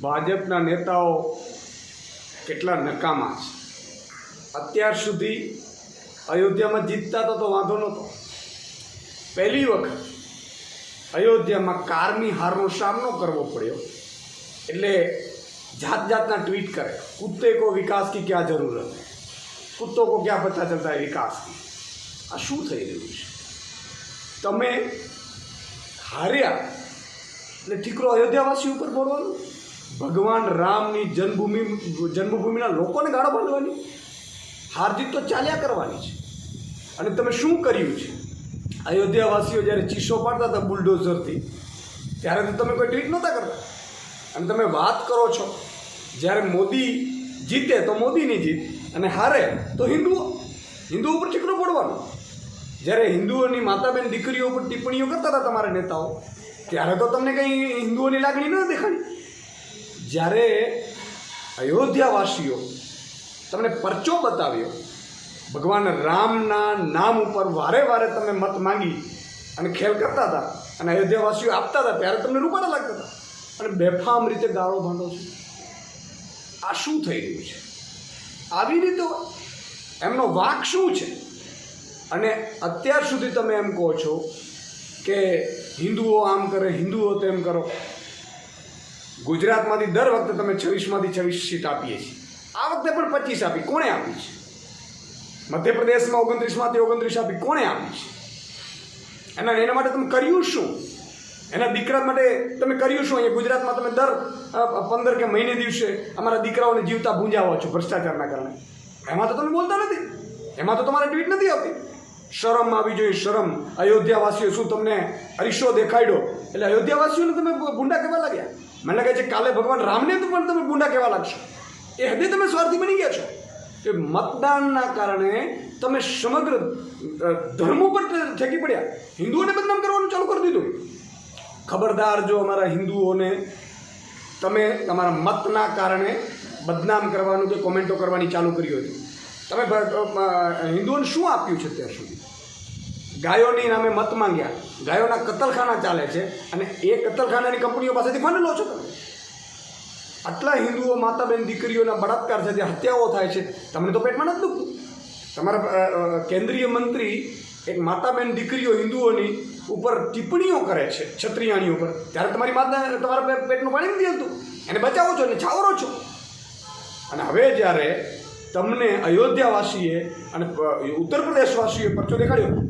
ભાજપના નેતાઓ કેટલા નકામા છે. અત્યાર સુધી અયોધ્યામાં જીતતા તો તો વાંધો નહોતો. પહેલી વખત અયોધ્યામાં કારની હારનો સામનો કરવો પડ્યો. એટલે જાત જાતના ટ્વીટ કરે. કુત્તે કો વિકાસ કી ક્યાં જરૂરત है કુત્તો કો ક્યાં પતા ચલતા है વિકાસ કી? આ શું થઈ રહ્યું છે? તમે હાર્યા. એટલે ઠીકરો અયોધ્યાવાસી ઉપર બોલવાનું? ભગવાન રામની જન્મભૂમિ, જન્મભૂમિના લોકોને ગાળો બાંધવાની હાર જીત તો ચાલ્યા કરવાની છે. અને તમે શું કર્યું છે? અયોધ્યાવાસીઓ જ્યારે ચીસો પાડતા હતા બુલડોઝરથી, ત્યારે તો તમે કોઈ ટ્વીટ નહોતા કરતા. અને તમે વાત કરો છો, જ્યારે મોદી જીતે તો મોદીની જીત, અને હારે તો હિન્દુઓ. હિન્દુઓ ઉપર ચીકણો પડવાનો જ્યારે હિન્દુઓની માતાબેન દીકરીઓ ઉપર ટિપ્પણીઓ કરતા હતા તમારા નેતાઓ, ત્યારે તો તમને કંઈ હિન્દુઓની લાગણી ન દેખાડી. જ્યારે અયોધ્યાવાસીઓ તમને પરચો બતાવ્યો, ભગવાન રામના નામ ઉપર વારે વારે તમે મત માંગી અને ખેલ કરતા હતા અને અયોધ્યાવાસીઓ આપતા હતા, ત્યારે તમને રૂપાડા લાગતા હતા. અને બેફામ રીતે ગાળો ભાંડો છો. આ શું થઈ રહ્યું છે? આવી રીતે એમનો વાક શું છે? અને અત્યાર સુધી તમે એમ કહો છો કે હિન્દુઓ આમ કરે, હિન્દુઓ તેમ કરો. ગુજરાતમાંથી દર વખતે તમે છવ્વીસમાંથી છવ્વીસ સીટ આપીએ છીએ. આ વખતે પણ પચીસ આપી. કોણે આપી છે? મધ્યપ્રદેશમાં ઓગણત્રીસમાંથી ઓગણત્રીસ આપી. કોણે આપી છે? એના એના માટે તમે કર્યું શું? એના દીકરા માટે તમે કર્યું શું? અહીંયા ગુજરાતમાં તમે દર પંદર કે મહિને દિવસે અમારા દીકરાઓને જીવતા ભૂંજાવો છો ભ્રષ્ટાચારના કારણે. એમાં તો તમે બોલતા નથી. એમાં તો તમારે ટ્વીટ નથી આવતી. શરમ આવી જોઈએ, શરમ. અયોધ્યાવાસીઓ શું તમને અરીસો દેખાડ્યો? એટલે અયોધ્યાવાસીઓને તમે ભૂંડા કહેવા લાગ્યા. મને લાગે છે કાલે ભગવાન રામને તો પણ તમે ગુંડા કહેવા લાગશો. એ હદે તમે સ્વાર્થી બની ગયા છો. કે મતદાનના કારણે તમે સમગ્ર ધર્મ ઉપર ઠેકી પડ્યા. હિન્દુઓને બદનામ કરવાનું ચાલુ કરી દીધું. ખબરદાર જો અમારા હિન્દુઓને તમે તમારા મતના કારણે બદનામ કરવાનું કે કોમેન્ટો કરવાની ચાલુ કરી હતી. તમે હિન્દુઓને શું આપ્યું છે અત્યાર સુધી? ગાયોની નામે મત માંગ્યા. ગાયોના કતલખાના ચાલે છે અને એ કતલખાનાની કંપનીઓ પાસેથી ફંડ લો છો તમે. આટલા હિન્દુઓ માતાબેન દીકરીઓના બળાત્કાર છે જે હત્યાઓ થાય છે. તમને તો પેટમાં નથી દુખતું. તમારા કેન્દ્રીય મંત્રી એક માતાબેન દીકરીઓ હિન્દુઓની ઉપર ટિપ્પણીઓ કરે છે ક્ષત્રિયાણી ઉપર. ત્યારે તમારી માતા, તમારા પેટનું પાણી નથી હતું એને બચાવો છો, એને છાવરો છો. અને હવે જ્યારે તમને અયોધ્યાવાસીએ અને ઉત્તર પ્રદેશવાસીએ પરચો દેખાડ્યો